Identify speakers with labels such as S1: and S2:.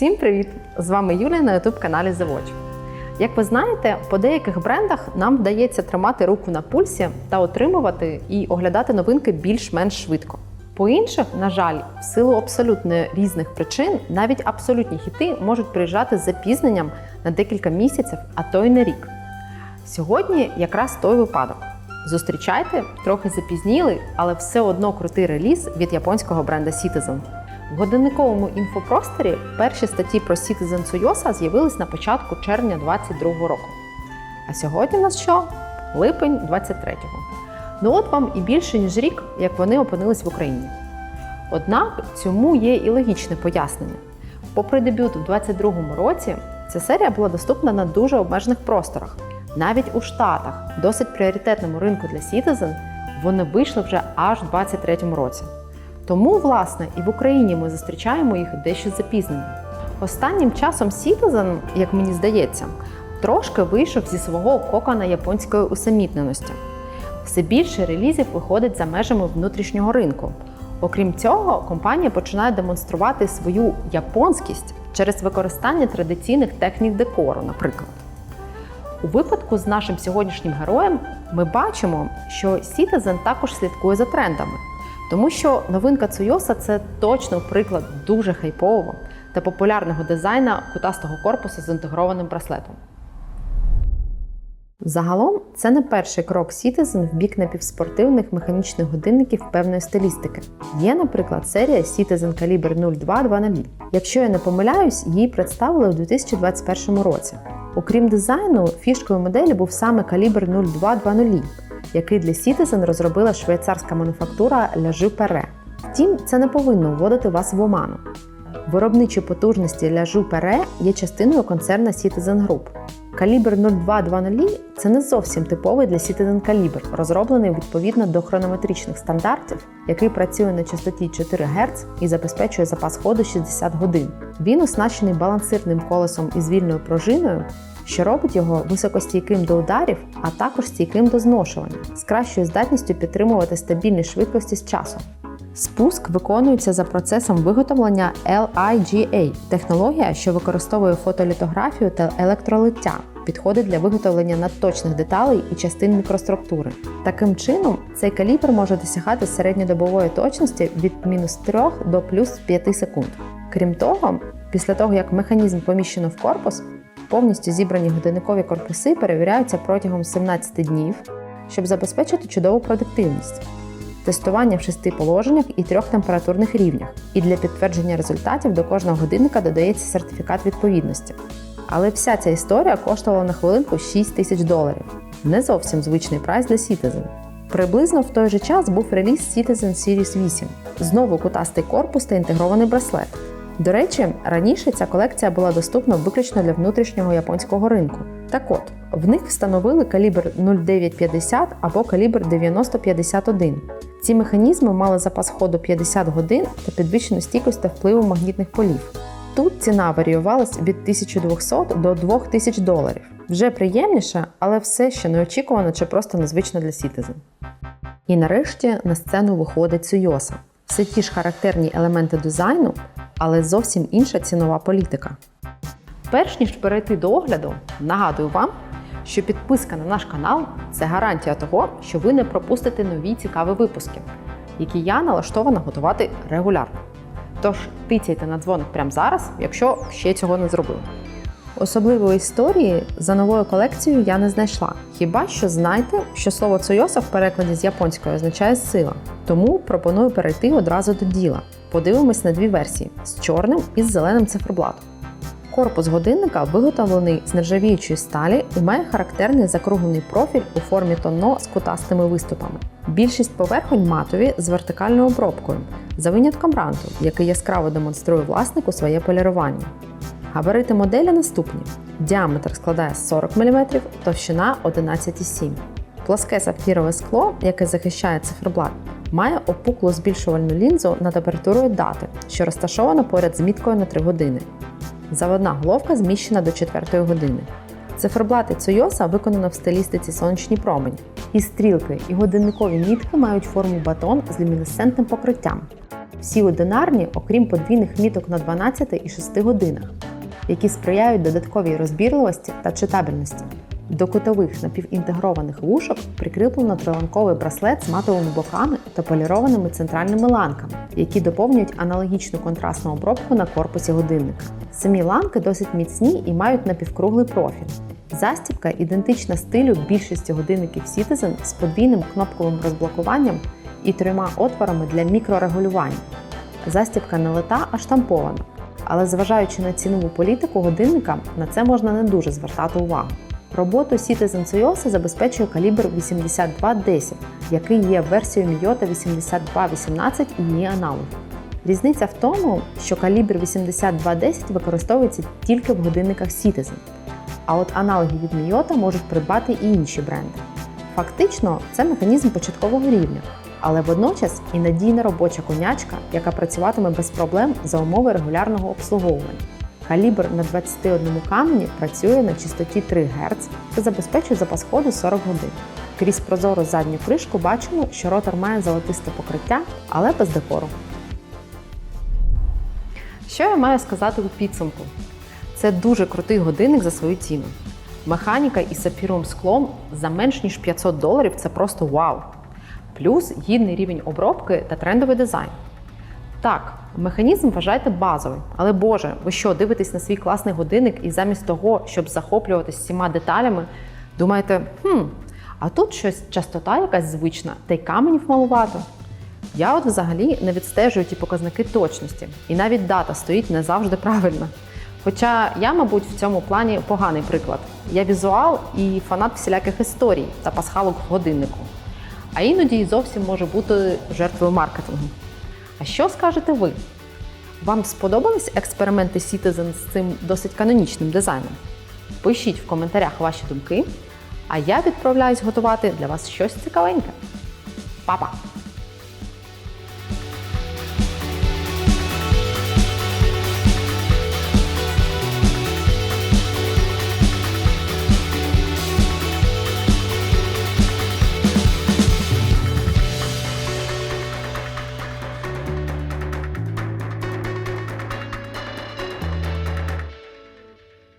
S1: Всім привіт! З вами Юлія на youtube каналі The Watch. Як ви знаєте, по деяких брендах нам вдається тримати руку на пульсі та отримувати і оглядати новинки більш-менш швидко. По інших, на жаль, в силу абсолютно різних причин, навіть абсолютні хіти можуть приїжджати з запізненням на декілька місяців, а то й на рік. Сьогодні якраз той випадок. Зустрічайте, трохи запізніли, але все одно крутий реліз від японського бренда Citizen. В годинниковому інфопросторі перші статті про Citizen Tsuyosa з'явились на початку червня 2022 року. А сьогодні у нас що? Липень 23-го. Ну от вам і більше ніж рік, як вони опинились в Україні. Однак цьому є і логічне пояснення. Попри дебют у 2022 році, ця серія була доступна на дуже обмежених просторах. Навіть у Штатах, досить пріоритетному ринку для Citizen, вони вийшли вже аж у 2023 році. Тому, власне, і в Україні ми зустрічаємо їх дещо запізнено. Останнім часом Citizen, як мені здається, трошки вийшов зі свого кокона японської усамітненості. Все більше релізів виходить за межами внутрішнього ринку. Окрім цього, компанія починає демонструвати свою японськість через використання традиційних технік декору, наприклад. У випадку з нашим сьогоднішнім героєм ми бачимо, що Citizen також слідкує за трендами, тому що новинка Цуйоса це точно приклад дуже хайпового та популярного дизайна кутастого корпусу з інтегрованим браслетом. Загалом це не перший крок Citizen в бік напівспортивних механічних годинників певної стилістики. Є, наприклад, серія Citizen Caliber 0220. Якщо я не помиляюсь, її представили у 2021 році. Окрім дизайну, фішкою моделі був саме Caliber 0220, який для Citizen розробила швейцарська мануфактура Jeu Perret. Втім, це не повинно вводити вас в оману. Виробничі потужності Jeu Perret є частиною концерна Citizen Group. Калібр 0220 це не зовсім типовий для Citizen калібр, розроблений відповідно до хронометричних стандартів, який працює на частоті 4 Гц і забезпечує запас ходу 60 годин. Він оснащений балансирним колесом із вільною пружиною, що робить його високостійким до ударів, а також стійким до зношування, з кращою здатністю підтримувати стабільні швидкості з часом. Спуск виконується за процесом виготовлення LIGA – технологія, що використовує фотолітографію та електролиття, підходить для виготовлення надточних деталей і частин мікроструктури. Таким чином, цей калібр може досягати середньодобової точності від мінус 3 до плюс 5 секунд. Крім того, після того як механізм поміщено в корпус, повністю зібрані годинникові корпуси перевіряються протягом 17 днів, щоб забезпечити чудову продуктивність тестування в шести положеннях і трьох температурних рівнях. І для підтвердження результатів до кожного годинника додається сертифікат відповідності. Але вся ця історія коштувала на хвилинку 6 тисяч доларів. Не зовсім звичний прайс для Citizen. Приблизно в той же час був реліз Citizen Series 8. Знову кутастий корпус та інтегрований браслет. До речі, раніше ця колекція була доступна виключно для внутрішнього японського ринку. Так от, в них встановили калібр 0950 або калібр 9051. Ці механізми мали запас ходу 50 годин та підвищену стійкість та впливу магнітних полів. Тут ціна варіювалась від 1200 до 2000 доларів. Вже приємніше, але все ще неочікувано чи просто незвично для Citizen. І нарешті на сцену виходить Цуйоса. Все ті ж характерні елементи дизайну, але зовсім інша цінова політика. Перш ніж перейти до огляду, нагадую вам, що підписка на наш канал це гарантія того, що ви не пропустите нові цікаві випуски, які я налаштована готувати регулярно. Тож тицяйте на дзвоник прямо зараз, якщо ще цього не зробили. Особливої історії за новою колекцією я не знайшла. Хіба що знайте, що слово Цойоса в перекладі з японської означає сила. Тому пропоную перейти одразу до діла. Подивимось на дві версії з чорним і з зеленим циферблатом. Корпус годинника виготовлений з нержавіючої сталі і має характерний закруглений профіль у формі тонно з кутастими виступами. Більшість поверхонь матові з вертикальною обробкою, за винятком ранту, який яскраво демонструє власнику своє полірування. Габарити моделі наступні: діаметр складає 40 мм, товщина 11,7 Плоске сапфірове скло, яке захищає циферблат, має опуклу збільшувальну лінзу над апертурою дати, що розташована поряд з міткою на 3 години. Заводна головка зміщена до 4 години. Циферблати Цойоса виконано в стилістиці сонячні промені. І стрілки, і годинникові мітки мають форму батон з люмінесцентним покриттям. Всі одинарні, окрім подвійних міток на 12 і 6 годинах, які сприяють додатковій розбірливості та читабельності. До кутових напівінтегрованих вушок прикріплено триланковий браслет з матовими боками та полірованими центральними ланками, які доповнюють аналогічну контрастну обробку на корпусі годинника. Самі ланки досить міцні і мають напівкруглий профіль. Застібка ідентична стилю більшості годинників Citizen з подвійним кнопковим розблокуванням і трьома отворами для мікрорегулювання. Застібка не лита, а штампована. Але зважаючи на цінову політику годинника, на це можна не дуже звертати увагу. Роботу Citizen Soyosa забезпечує калібр 8210, який є версією Miyota 8218 і її аналогів. Різниця в тому, що калібр 8210 використовується тільки в годинниках Citizen, а от аналоги від Miyota можуть придбати і інші бренди. Фактично, це механізм початкового рівня, але водночас і надійна робоча конячка, яка працюватиме без проблем за умови регулярного обслуговування. Калібр на 21 камені працює на частоті 3 Гц та забезпечує запас ходу 40 годин. Крізь прозору задню кришку бачимо, що ротор має золотисте покриття, але без декору. Що я маю сказати у підсумку? Це дуже крутий годинник за свою ціну. Механіка із сапфіровим склом за менш ніж 500 доларів це просто вау. Плюс гідний рівень обробки та трендовий дизайн. Так, механізм вважайте базовий, але Боже, ви що, дивитесь на свій класний годинник і замість того, щоб захоплюватись всіма деталями, думаєте, хм, а тут щось частота якась звична, та й каменів малувато. Я от взагалі не відстежую ті показники точності, і навіть дата стоїть не завжди правильно. Хоча я, мабуть, в цьому плані поганий приклад. Я візуал і фанат всіляких історій та пасхалок в годиннику. А іноді і зовсім може бути жертвою маркетингу. А що скажете ви? Вам сподобались експерименти Citizen з цим досить канонічним дизайном? Пишіть в коментарях ваші думки, а я відправляюсь готувати для вас щось цікавеньке. Па-па!